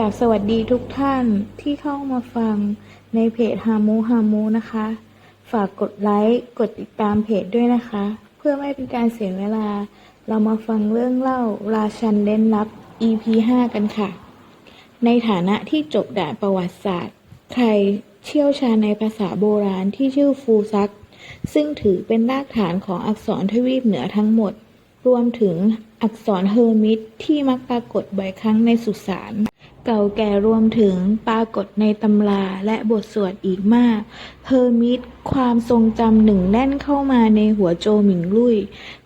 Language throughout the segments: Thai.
กับสวัสดีทุกท่านที่เข้ามาฟังในเพจฮามูฮามูนะคะ ฝากกดไลค์กดติดตามเพจด้วยนะคะ เพื่อไม่เป็นการเสียเวลา เรามาฟังเรื่องเล่าราชันเล่นลับ EP 5 กันค่ะ ในฐานะที่จบด่านประวัติศาสตร์ ใครเชี่ยวชาญในภาษาโบราณที่ชื่อฟูซัก ซึ่งถือเป็นรากฐานของอักษรทวีปเหนือทั้งหมด รวมถึงอักษรเฮอร์มิตที่มักปรากฏบ่อยครั้งในสุสาน เก่าแก่รวมถึงปรากฏในตำราและบทสวดอีกมาก เฮอร์มิตความทรงจำหนึ่งแน่นเข้ามาในหัวโจหมิงลุย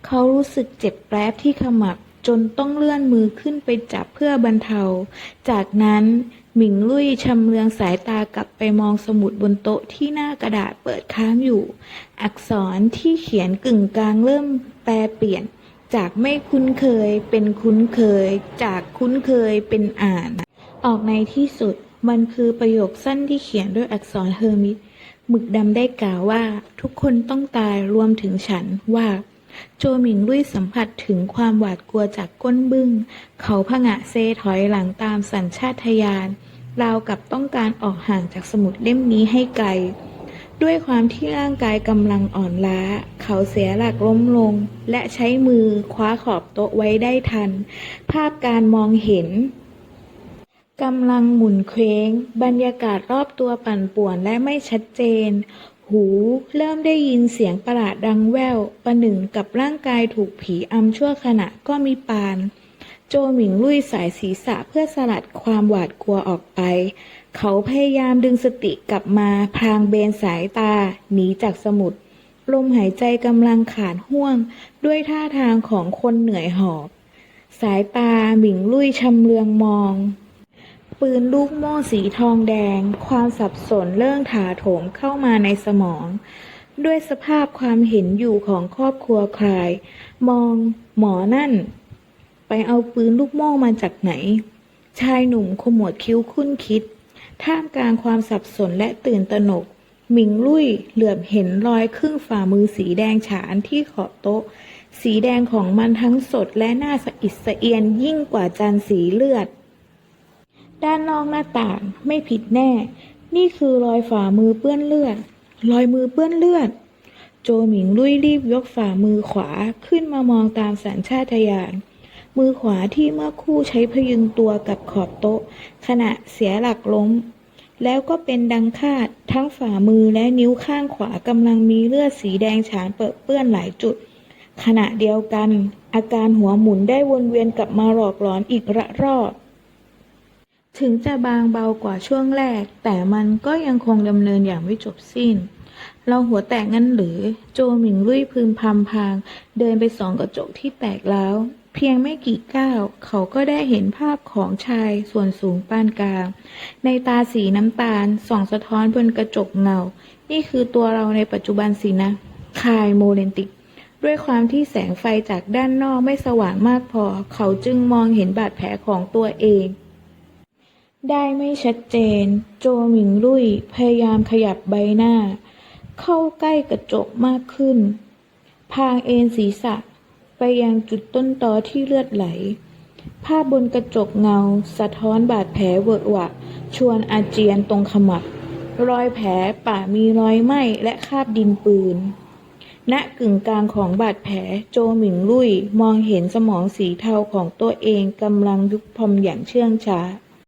เขารู้สึกเจ็บแป๊บที่ขมับจนต้องเลื่อนมือขึ้นไปจับเพื่อบรรเทา จากนั้นหมิงลุยชำเลืองสายตากลับไปมองสมุดบนโต๊ะที่หน้ากระดาษเปิดค้างอยู่ อักษรที่เขียนกึ่งกลางเริ่มแปลเปลี่ยน จากไม่คุ้นเคยเป็นคุ้นเคย จากคุ้นเคยเป็นอ่าน ออกในที่สุดมันคือประโยคสั้นที่เขียนด้วยอักษรเฮอร์มิตหมึกดำได้กล่าวว่า ทุกคนต้องตายรวมถึงฉันว่า โจหมิงลุยสัมผัสถึงความหวาดกลัวจากก้นบึ้ง เขาผงะเซถอยหลังตามสัญชาตญาณราวกับต้องการออกห่างจากสมุดเล่มนี้ให้ไกล ด้วยความที่ร่างกายกำลังอ่อนล้า เขาเสียหลักล้มลง และใช้มือคว้าขอบโต๊ะไว้ได้ทัน ภาพการมองเห็นกำลังหมุนเคว้ง บรรยากาศรอบตัวปั่นป่วนและไม่ชัดเจน หูเริ่มได้ยินเสียงประหลาดดังแว่ว ประหนึ่งกับร่างกายถูกผีอำชั่วขณะก็มีปาน โจหมิงลุยสายศีรษะเพื่อสลัดความหวาดกลัวออกไป เขาพยายามดึงสติกลับมาพลางเบนสายตา หนีจากสมุด ลมหายใจกำลังขาดห่วง ด้วยท่าทางของคนเหนื่อยหอบ สายตาหมิงลุยชำเลืองมอง ปืนลูกโม่สีทองแดง ความสับสนเริ่มถาโถมเข้ามาในสมองด้วยสภาพความเห็นอยู่ของครอบครัวคลาย มองหมอนั่น ไปเอาปืนลูกโม่มาจากไหน ชายหนุ่มขมวดคิ้วคุ้นคิด ท่ามกลางความสับสนและตื่นตระหนก หมิงลุยเหลือบเห็นรอยครึ่งฝ่ามือสีแดงฉานที่ขอบโต๊ะ สีแดงของมันทั้งสดและน่าสะอิดสะเอียนยิ่งกว่าจานสีเลือด ด้านนอกหน้าต่างไม่ผิดแน่ นี่คือรอยฝ่ามือเปื้อนเลือด รอยมือเปื้อนเลือดโจหมิงลุยรีบยกฝ่ามือขวาขึ้นมามองตามสัญชาตญาณ มือขวาที่เมื่อคู่ใช้พยุงตัวกับขอบโต๊ะ ขณะเสียหลักล้ม แล้วก็เป็นดังคาด ทั้งฝ่ามือและนิ้วข้างขวากำลังมีเลือดสีแดงฉานเปื้อนเปื้อนหลายจุด ขณะเดียวกัน อาการหัวหมุนได้วนเวียนกลับมาหลอกหลอนอีกระรอบถึงจะบางเบากว่าช่วงแรก แต่มันก็ยังคงดำเนินอย่างไม่จบสิ้น เราหัวแตกงั้นหรือ โจหมิงลุยพึมพำพาง เดินไปส่องกระจกที่แตกแล้ว เพียงไม่กี่ก้าวเขาก็ได้เห็นภาพของชายส่วนสูงปานกลาง ในตาสีน้ำตาลส่องสะท้อนบนกระจกเงา นี่คือตัวเราในปัจจุบันสินะ คายโมเลนติก ด้วยความที่แสงไฟจากด้านนอกไม่สว่างมากพอ เขาจึงมองเห็นบาดแผลของตัวเอง ได้ไม่ชัดเจน โจหมิงลุยพยายามขยับใบหน้า เข้าใกล้กระจกมากขึ้น พางเอ็นศีรษะ ไปยังจุดต้นตอที่เลือดไหล ภาพบนกระจกเงา สะท้อนบาดแผลเวอะหวะ ชวนอาเจียนตรงขมับ รอยแผลป่ามีรอยไหม้และคราบดินปืน ณกึ่งกลางของบาดแผลโจหมิงลุยมองเห็นสมองสีเทาของตัวเองกำลังยุบพอมอย่างเชื่องช้า